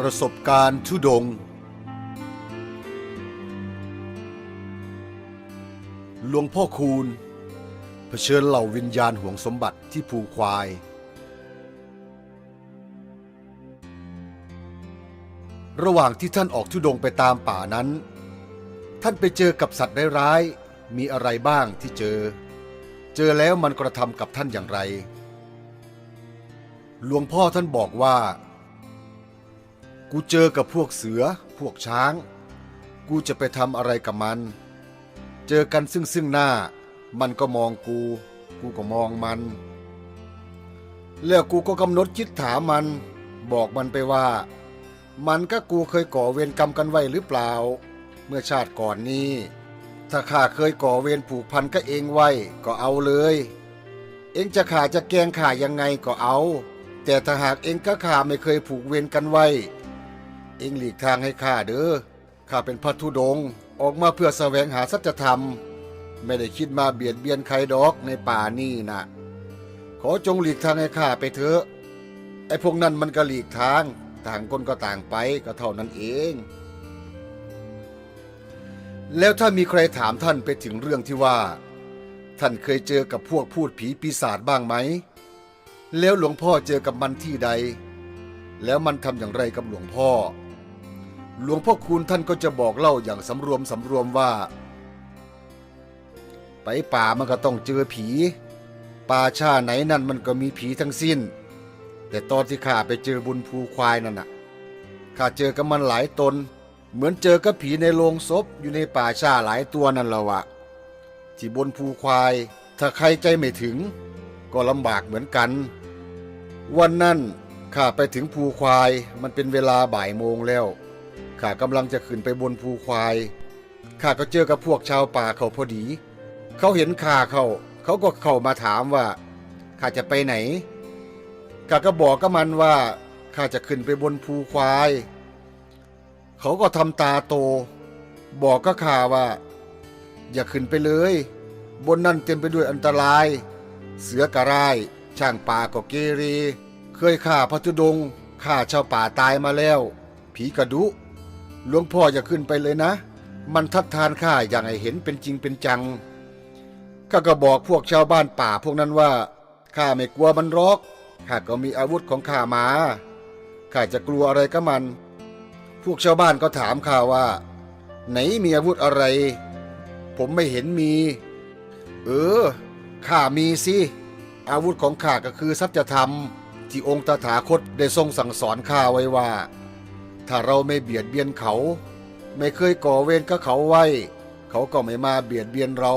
ประสบการณ์ทุดง หลวงพ่อคูณ เผชิญเหล่าวิญญาณห่วงสมบัติที่ภูควาย ระหว่างที่ท่านออกทุดงไปตามป่านั้น ท่านไปเจอกับสัตว์ร้ายๆมีอะไรบ้างที่เจอ เจอแล้วมันกระทำกับท่านอย่างไร หลวงพ่อท่านบอกว่า กูเจอกับพวกเสือ พวกช้าง กูจะไปทำอะไรกับมัน เจอกันซึ่งซึ่งหน้า มันก็มองกู กูก็มองมัน แล้วกูก็กำหนดคิดถามมัน บอกมันไปว่า มันก็กูเคยก่อเวรกรรมกันไว้หรือเปล่า เมื่อชาติก่อนนี้ ถ้าข้าเคยก่อเวรผูกพันก็เองไว้ก็เอาเลย เองจะขาจะแกงข่ายังไงก็เอา แต่ถ้าหากเองก็ข่าไม่เคยผูกเวรกันไว้ เองหลีกทางให้ข้าเด้อข้าเป็นพระธุดงค์ออกมาเพื่อแสวงหาสัจธรรม ไม่ได้คิดมาเบียดเบียนใครดอกในป่านี่นะขอจงหลีกทางให้ข้าไปเถอะไอ้พวกนั้นมันก็หลีกทาง ต่างคนก็ต่างไปก็เท่านั้นเอง แล้วถ้ามีใครถามท่านไปถึงเรื่องที่ว่า ท่านเคยเจอกับพวกพูดผีปีศาจบ้างไหม แล้วหลวงพ่อเจอกับมันที่ใด แล้วมันทำอย่างไรกับหลวงพ่อ หลวงพ่อคูณท่านก็จะบอกเล่าอย่างสำรวมสำรวมว่า ไปป่ามันก็ต้องเจอผี ป่าชาไหนนั่นมันก็มีผีทั้งสิ้น แต่ตอนที่ข้าไปเจอบุญภูควายนั่นน่ะข้าเจอกับมันหลายตน เหมือนเจอกับผีในโลงศพอยู่ในป่าชาหลายตัวนั่นละวะที่บนภูควาย ถ้าใครใจไม่ถึง ก็ลำบากเหมือนกัน วันนั้นข้าไปถึงภูควายมันเป็นเวลาบ่ายโมงแล้ว ข้ากำลังจะขึ้นไปบนภูควายข้าก็เจอกับพวกชาวป่าเขาพอดี เขาเห็นข้าเขาเขาก็เข้ามาถามว่าข้าจะไปไหนข้าก็บอกกับมันว่าข้าจะขึ้นไปบนภูควาย เขาก็ทำตาโต บอกก็ข้าว่า อย่าขึ้นไปเลย บนนั่นเต็มไปด้วยอันตราย เสือกระไรช่างป่าก็เกเรเคยฆ่าพระธุดงฆ่าชาวป่าตายมาแล้ว ผีกระดุ หลวงพ่ออย่าขึ้นไปเลยนะ มันทัดทานข้าอย่างให้เห็นเป็นจริงเป็นจังข้าก็บอกพวกชาวบ้านป่าพวกนั้นว่าข้าไม่กลัวมันรอกข้าก็มีอาวุธของข้ามาข้าจะกลัวอะไรกับมัน พวกชาวบ้านก็ถามข้าว่า ไหนมีอาวุธอะไร ผมไม่เห็นมี เออข้ามีสิอาวุธของข้าก็คือสัจธรรม ที่องค์ตถาคตได้ทรงสั่งสอนข้าไว้ว่า ถ้าเราไม่เบียดเบียนเขา ไม่เคยก่อเวรกับเขาไว้ เขาก็ไม่มาเบียดเบียนเรา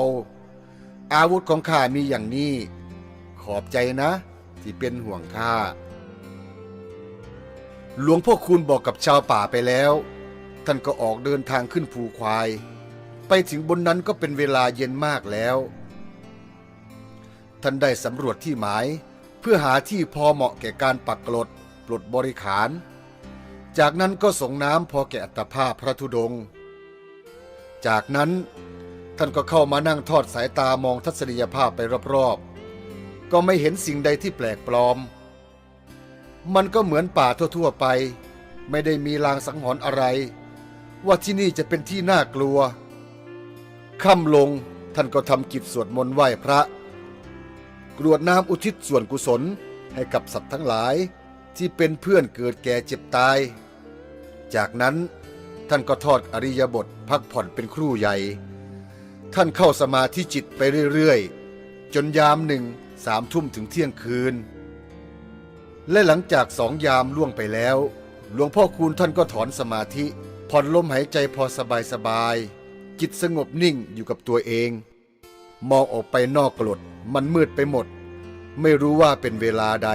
อาวุธของข้ามีอย่างนี้ ขอบใจนะ ที่เป็นห่วงข้าหลวงพ่อคูณบอกกับชาวป่าไปแล้ว ท่านก็ออกเดินทางขึ้นภูควาย ไปถึงบนนั้นก็เป็นเวลาเย็นมากแล้ว ท่านได้สำรวจที่หมาย เพื่อหาที่พอเหมาะแก่การปักกลดปลดบริขาร จากนั้นก็ส่งน้ำพอแก่อัตภาพพระธุดง จากนั้นท่านก็เข้ามานั่งทอดสายตามองทัศนียภาพไปรอบๆ ก็ไม่เห็นสิ่งใดที่แปลกปลอม มันก็เหมือนป่าทั่วๆไป ไม่ได้มีลางสังหรณ์อะไร ว่าที่นี่จะเป็นที่น่ากลัว ค่ำลงท่านก็ทำกิจสวดมนต์ไหว้พระ กรวดน้ำอุทิศส่วนกุศลให้กับสัตว์ทั้งหลายที่เป็นเพื่อนเกิดแก่เจ็บตาย จากนั้นท่านก็ทอดอริยบทพักผ่อนเป็นครู่ใหญ่ ท่านเข้าสมาธิจิตไปเรื่อยๆ จนยามหนึ่งสามทุ่มถึงเที่ยงคืน และหลังจากสองยามล่วงไปแล้ว หลวงพ่อคูณท่านก็ถอนสมาธิผ่อนลมหายใจพอสบายๆจิตสงบนิ่งอยู่กับตัวเอง มองออกไปนอกกรดมันมืดไปหมด ไม่รู้ว่าเป็นเวลาใด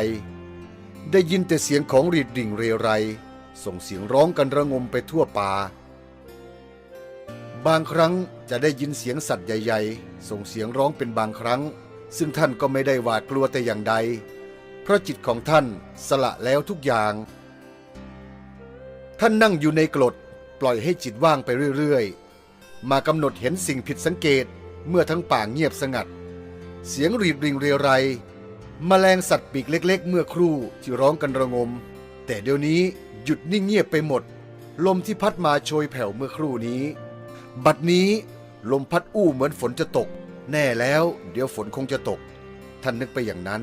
ได้ยินแต่เสียงของรีดดิ่งเรไร ส่งเสียงร้องกันระงมไปทั่วป่า บางครั้งจะได้ยินเสียงสัตว์ใหญ่ ๆ ส่งเสียงร้องเป็นบางครั้ง ซึ่งท่านก็ไม่ได้หวาดกลัวแต่อย่างใด เพราะจิตของท่านสละแล้วทุกอย่าง ท่านนั่งอยู่ในกรดปล่อยให้จิตว่างไปเรื่อยๆ มากำหนดเห็นสิ่งผิดสังเกตเมื่อทั้งป่าเงียบสงัด เสียงรีดริงเรไรแมลงสัตว์ปีกเล็ก ๆ เมื่อครู่ที่ร้องกันระงม แต่เดี๋ยวนี้ หยุดนิ่งเงียบไปหมด ลมที่พัดมาโชยแผ่วเมื่อครู่นี้ บัดนี้ลมพัดอู้เหมือนฝนจะตก แน่แล้วเดี๋ยวฝนคงจะตก ท่านนึกไปอย่างนั้น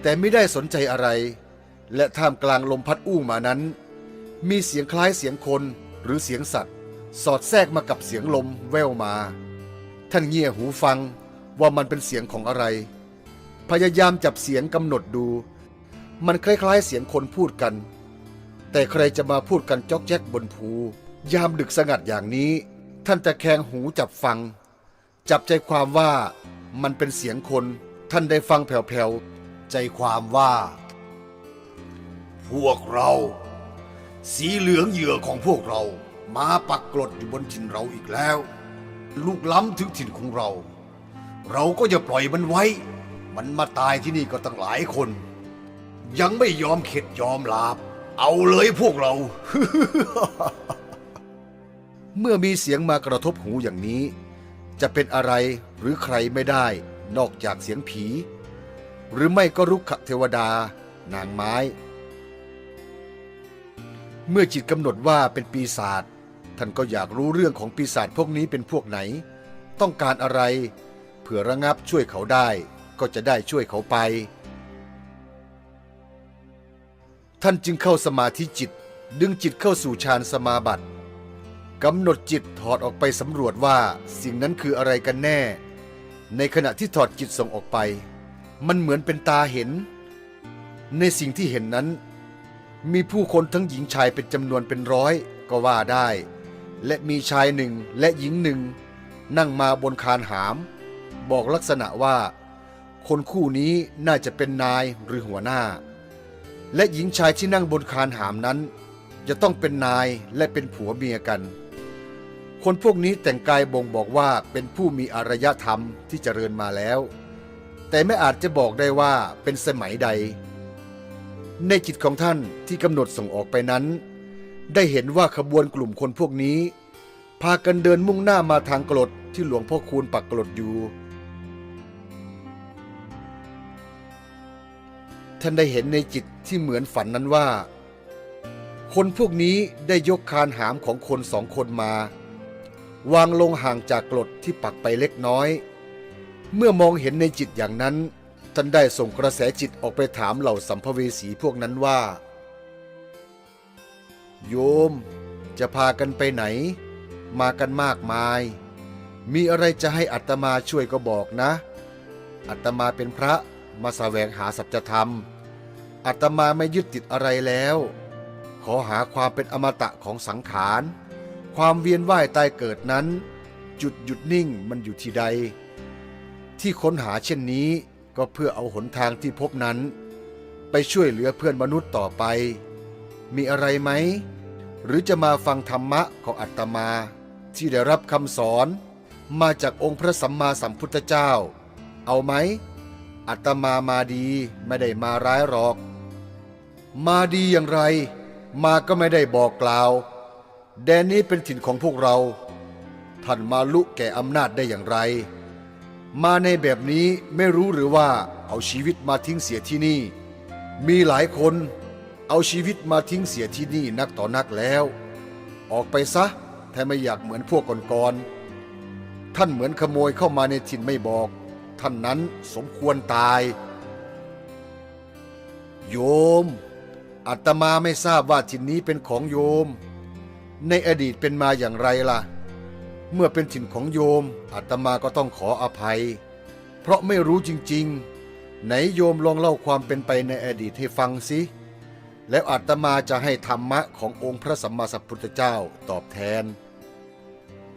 แต่ไม่ได้สนใจอะไร และท่ามกลางลมพัดอู้มานั้น มีเสียงคล้ายเสียงคนหรือเสียงสัตว์ สอดแทรกมากับเสียงลมแว่วมา ท่านเงี่ยหูฟังว่ามันเป็นเสียงของอะไร พยายามจับเสียงกำหนดดู มันคล้ายๆเสียงคนพูดกัน แต่ใครจะมาพูดกันจอกแจ๊กบนภู ยามดึกสงัดอย่างนี้ ท่านจะแคงหูจับฟัง จับใจความว่ามันเป็นเสียงคน ท่านได้ฟังแผ่วๆ ใจความว่า พวกเรา สีเหลืองเหยื่อของพวกเรา มาปักกลดอยู่บนถิ่นเราอีกแล้ว ลูกล้ำถึงถิ่นของเรา เราก็จะปล่อยมันไว้ มันมาตายที่นี่ก็ตั้งหลายคน ยังไม่ยอมเข็ดยอมลาบ เอาเลยพวกเรา เมื่อมีเสียงมากระทบหูอย่างนี้ จะเป็นอะไรหรือใครไม่ได้ นอกจากเสียงผี หรือไม่ก็รุกขเทวดา นางไม้ เมื่อจิตกำหนดว่าเป็นปีศาจท่านก็อยากรู้เรื่องของปีศาจพวกนี้เป็นพวกไหน ต้องการอะไร เผื่อระงับช่วยเขาได้ ก็จะได้ช่วยเขาไป ท่านจึงเข้าสมาธิจิต ดึงจิตเข้าสู่ฌานสมาบัติกำหนดจิตถอดออกไปสำรวจว่าสิ่งนั้นคืออะไรกันแน่ ในขณะที่ถอดจิตส่งออกไป มันเหมือนเป็นตาเห็น ในสิ่งที่เห็นนั้น มีผู้คนทั้งหญิงชายเป็นจำนวนเป็นร้อยก็ว่าได้ และมีชายหนึ่งและหญิงหนึ่ง นั่งมาบนคานหาม บอกลักษณะว่า คนคู่นี้น่าจะเป็นนายหรือหัวหน้า และหญิงชายที่นั่งบนคานหามนั้น จะต้องเป็นนายและเป็นผัวเมียกัน คนพวกนี้แต่งกายบ่งบอกว่าเป็นผู้มีอารยธรรมที่เจริญมาแล้ว แต่ไม่อาจจะบอกได้ว่าเป็นสมัยใด ในจิตของท่านที่กำหนดส่งออกไปนั้น ได้เห็นว่าขบวนกลุ่มคนพวกนี้ พากันเดินมุ่งหน้ามาทางกรดที่หลวงพ่อคูณปักกรดอยู่ ท่านได้เห็นในจิตที่เหมือนฝันนั้นว่า คนพวกนี้ได้ยกคานหามของคนสองคนมา วางลงห่างจากกรดที่ปักไปเล็กน้อย เมื่อมองเห็นในจิตอย่างนั้น ท่านได้ส่งกระแสจิตออกไปถามเหล่าสัมภเวสีพวกนั้นว่า โยม จะพากันไปไหน มากันมากมาย มีอะไรจะให้อัตมาช่วยก็บอกนะ อัตมาเป็นพระ มาแสวงหาสัจธรรม อัตมาไม่ยึดติดอะไรแล้ว ขอหาความเป็นอมตะของสังขาร ความเวียนว่ายตายเกิดนั้น จุดหยุดนิ่งมันอยู่ที่ใด ที่ค้นหาเช่นนี้ก็เพื่อเอาหนทางที่พบนั้น ไปช่วยเหลือเพื่อนมนุษย์ต่อไป มีอะไรไหม หรือจะมาฟังธรรมะของอัตมาที่ได้รับคำสอนมาจากองค์พระสัมมาสัมพุทธเจ้า เอาไหม อัตมามาดีไม่ได้มาร้ายหรอก มาดีอย่างไร มาก็ไม่ได้บอกกล่าว แดนนี้เป็นถิ่นของพวกเรา ท่านมาลุแก่อำนาจได้อย่างไร มาในแบบนี้ไม่รู้หรือว่าเอาชีวิตมาทิ้งเสียที่นี่ มีหลายคนเอาชีวิตมาทิ้งเสียที่นี่นักต่อนักแล้ว ออกไปซะถ้าไม่อยากเหมือนพวกก่อนๆท่านเหมือนขโมยเข้ามาในถิ่นไม่บอก ท่านนั้นสมควรตาย โยม อัตมาไม่ทราบว่าถิ่นนี้เป็นของโยม ในอดีตเป็นมาอย่างไรล่ะ เมื่อเป็นถิ่นของโยม อัตมาก็ต้องขออภัย เพราะไม่รู้จริง ๆ ไหนโยมลองเล่าความเป็นไปในอดีตให้ฟังสิ แล้วอาตมาจะให้ธรรมะขององค์พระสัมมาสัมพุทธเจ้าตอบแทน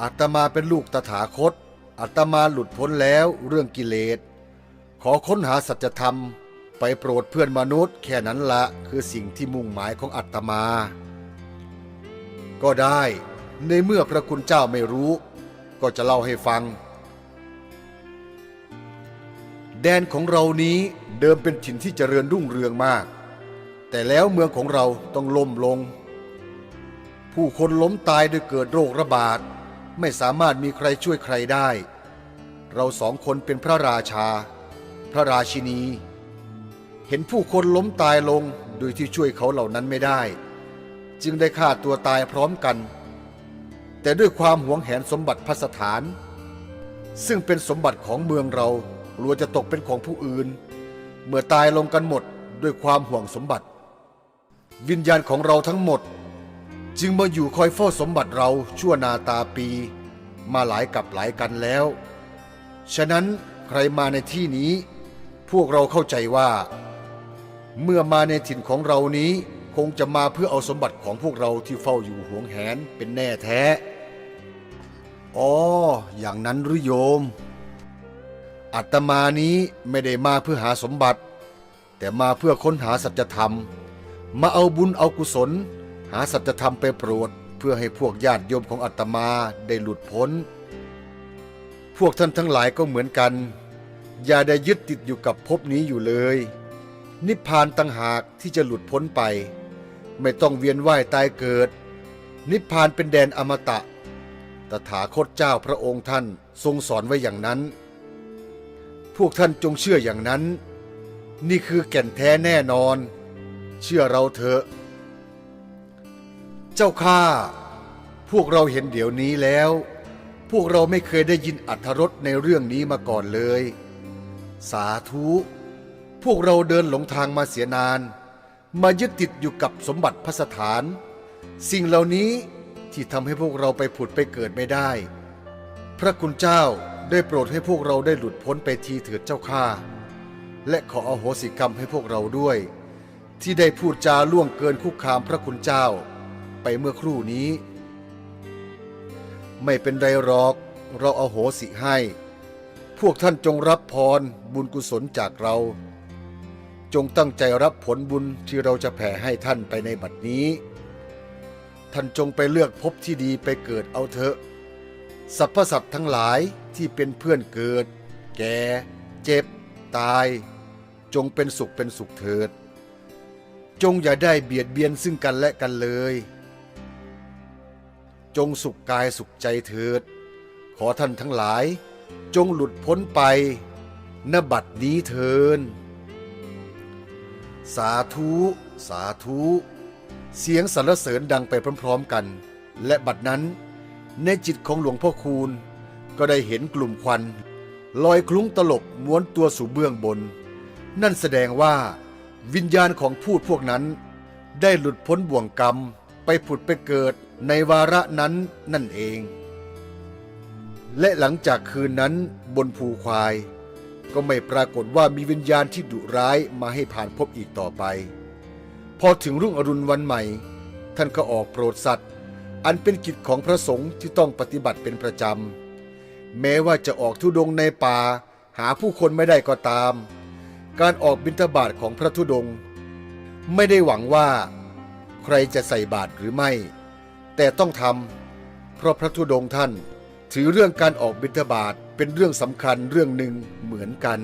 อาตมาเป็นลูกตถาคต อาตมาหลุดพ้นแล้วเรื่องกิเลส ขอค้นหาสัจธรรม ไปโปรดเพื่อนมนุษย์แค่นั้นละคือสิ่งที่มุ่งหมายของอาตมา ก็ได้ในเมื่อพระคุณเจ้าไม่รู้ ก็จะเล่าให้ฟัง แดนของเรานี้เดิมเป็นถิ่นที่เจริญรุ่งเรืองมาก แต่แล้วเมืองของเราต้องล่มลง ผู้คนล้มตายโดยเกิดโรคระบาด ไม่สามารถมีใครช่วยใครได้ เราสองคนเป็นพระราชา พระราชินี เห็นผู้คนล้มตายลงโดยที่ช่วยเขาเหล่านั้นไม่ได้ จึงได้ฆ่าตัวตายพร้อมกัน แต่ด้วยความหวงแหนสมบัติพระสถาน ซึ่งเป็นสมบัติของเมืองเราลัวจะตกเป็นของผู้อื่น เมื่อตายลงกันหมดด้วยความห่วงสมบัติ วิญญาณของเราทั้งหมด จึงมาอยู่คอยเฝ้าสมบัติเราชั่วนาตาปี มาหลายกับหลายกันแล้ว ฉะนั้นใครมาในที่นี้ พวกเราเข้าใจว่า เมื่อมาในถิ่นของเรานี้คงจะมาเพื่อเอาสมบัติของพวกเราที่เฝ้าอยู่หวงแหนเป็นแน่แท้ อ๋อ อย่างนั้นหรือโยมอาตมานี้ไม่ได้มาเพื่อหาสมบัติ แต่มาเพื่อค้นหาสัจธรรม มาเอาบุญเอากุศล หาสัจธรรมไปโปรด เพื่อให้พวกญาติโยมของอาตมาได้หลุดพ้น พวกท่านทั้งหลายก็เหมือนกัน อย่าได้ยึดติดอยู่กับภพนี้อยู่เลย นิพพานตั้งหากที่จะหลุดพ้นไป ไม่ต้องเวียนว่ายตายเกิด นิพพานเป็นแดนอมตะ ตถาคตเจ้าพระองค์ท่านทรงสอนไว้อย่างนั้น พวกท่านจงเชื่ออย่างนั้น นี่คือแก่นแท้แน่นอน เชื่อเราเถอะ เจ้าข้าพวกเราเห็นเดี๋ยวนี้แล้ว พวกเราไม่เคยได้ยินอัธรสในเรื่องนี้มาก่อนเลย สาธุ พวกเราเดินหลงทางมาเสียนาน มายึดติดอยู่กับสมบัติพระสถาน สิ่งเหล่านี้ที่ทำให้พวกเราไปผุดไปเกิดไม่ได้ พระคุณเจ้าได้โปรดให้พวกเราได้หลุดพ้นไปทีเถิดเจ้าข้าและขออโหสิกรรมให้พวกเราด้วย ที่ได้พูดจาล่วงเกินคุกคามพระคุณเจ้า ไปเมื่อครู่นี้ ไม่เป็นไรหรอก เราเอาโหสิให้ พวกท่านจงรับพรบุญกุศลจากเรา จงตั้งใจรับผลบุญที่เราจะแผ่ให้ท่านไปในบัดนี้ ท่านจงไปเลือกภพที่ดีไปเกิดเอาเถอะสรรพสัตว์ทั้งหลายที่เป็นเพื่อนเกิด แก่ เจ็บ ตาย จงเป็นสุขเป็นสุขเถิด จงอย่าได้เบียดเบียนซึ่งกันและกันเลย จงสุขกายสุขใจเถิด ขอท่านทั้งหลาย จงหลุดพ้นไปณบัดนี้เทิน สาธุ สาธุ เสียงสรรเสริญดังไปพร้อมๆกัน และบัดนั้น ในจิตของหลวงพ่อคูณ ก็ได้เห็นกลุ่มควัน ลอยคลุ้งตลบม้วนตัวสู่เบื้องบน นั่นแสดงว่าวิญญาณของพูดพวกนั้น ได้หลุดพ้นบ่วงกรรมไปผุดไปเกิด ในวาระนั้นนั่นเอง และหลังจากคืนนั้นบนภูควาย ก็ไม่ปรากฏว่ามีวิญญาณที่ดุร้ายมาให้ผ่านพบอีกต่อไป พอถึงรุ่งอรุณวันใหม่ ท่านก็ออกโปรดสัตว์ อันเป็นกิจของพระสงฆ์ที่ต้องปฏิบัติเป็นประจำ แม้ว่าจะออกทุดงในป่า หาผู้คนไม่ได้ก็ตาม การออกบิณฑบาตของพระธุดง ไม่ได้หวังว่า ใครจะใส่บาตรหรือไม่ แต่ต้องทำเพราะพระธุดงค์ท่าน ถือเรื่องการออกบิณฑบาตเป็นเรื่องสำคัญเรื่องหนึ่งเหมือนกัน